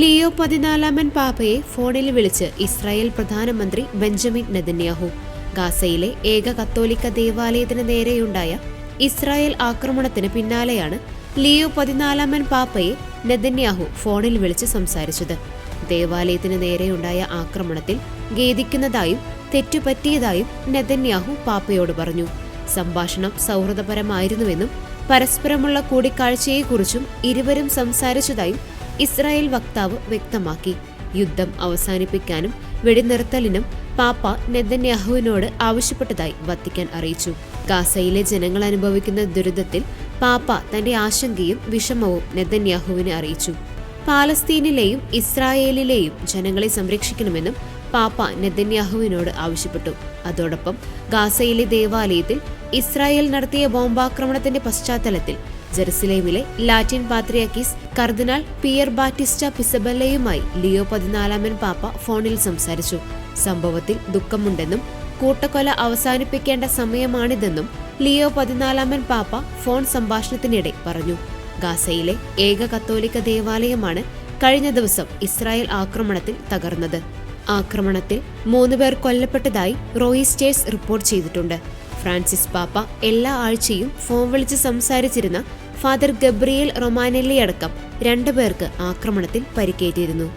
Leo പതിനാലാമൻ പാപ്പയെ ഫോണിൽ വിളിച്ച് ഇസ്രായേൽ പ്രധാനമന്ത്രി ബെഞ്ചമിൻ നെതന്യാഹു. ഗാസയിലെ ഏക കത്തോലിക്ക ദേവാലയത്തിന് നേരെയുണ്ടായ ഇസ്രായേൽ ആക്രമണത്തിന് പിന്നാലെയാണ് ലിയോ പതിനാലാമൻ പാപ്പയെ നെതന്യാഹു ഫോണിൽ വിളിച്ച് സംസാരിച്ചത്. ദേവാലയത്തിന് നേരെയുണ്ടായ ആക്രമണത്തിൽ ഖേദിക്കുന്നതായും തെറ്റുപറ്റിയതായും നെതന്യാഹു പാപ്പയോട് പറഞ്ഞു. സംഭാഷണം സൗഹൃദപരമായിരുന്നുവെന്നും പരസ്പരമുള്ള കൂടിക്കാഴ്ചയെക്കുറിച്ചും ഇരുവരും സംസാരിച്ചതായും ഇസ്രായേൽ വക്താവ് വ്യക്തമാക്കി. യുദ്ധം അവസാനിപ്പിക്കാനും വെടിനിർത്തലിനും പാപ്പ നെതന്യാഹുവിനോട് ആവശ്യപ്പെട്ടതായി വത്തിക്കാൻ അറിയിച്ചു. ഗാസയിലെ ജനങ്ങൾ അനുഭവിക്കുന്ന ദുരിതത്തിൽ പാപ്പ തന്റെ ആശങ്കയും വിഷമവും നെതന്യാഹുവിനെ അറിയിച്ചു. പാലസ്തീനിലെയും ഇസ്രായേലിലെയും ജനങ്ങളെ സംരക്ഷിക്കണമെന്നും പാപ്പ നെതന്യാഹുവിനോട് ആവശ്യപ്പെട്ടു. അതോടൊപ്പം ഗാസയിലെ ദേവാലയത്തിൽ ഇസ്രായേൽ നടത്തിയ ബോംബാക്രമണത്തിന്റെ പശ്ചാത്തലത്തിൽ ജെറുസലേമിലെ ലാറ്റിൻ പാത്രിയാക്കിസ് കർദിനാൾ പിയർ ബാറ്റിസ്റ്റ പിസബല്ലയുമായി ലിയോ പതിനാലാമൻ പാപ്പ ഫോണിൽ സംസാരിച്ചു. സംഭവത്തിൽ ദുഃഖമുണ്ടെന്നും കൂട്ടക്കൊല അവസാനിപ്പിക്കേണ്ട സമയമാണിതെന്നും ലിയോ പതിനാലാമൻ പാപ്പ ഫോൺ സംഭാഷണത്തിനിടെ പറഞ്ഞു. ഗാസയിലെ ഏക കത്തോലിക്ക ദേവാലയമാണ് കഴിഞ്ഞ ദിവസം ഇസ്രായേൽ ആക്രമണത്തിൽ തകർന്നത്. ആക്രമണത്തിൽ മൂന്നുപേർ കൊല്ലപ്പെട്ടതായി റോയിസ്റ്റേഴ്സ് റിപ്പോർട്ട് ചെയ്തിട്ടുണ്ട്. ഫ്രാൻസിസ് പാപ്പ എല്ലാ ആഴ്ചയും ഫോൺ വിളിച്ച് സംസാരിച്ചിരുന്ന ഫാദർ ഗബ്രിയേൽ റൊമാനെല്ലി അടക്കം രണ്ടുപേർക്ക് ആക്രമണത്തിൽ പരിക്കേറ്റിരുന്നു.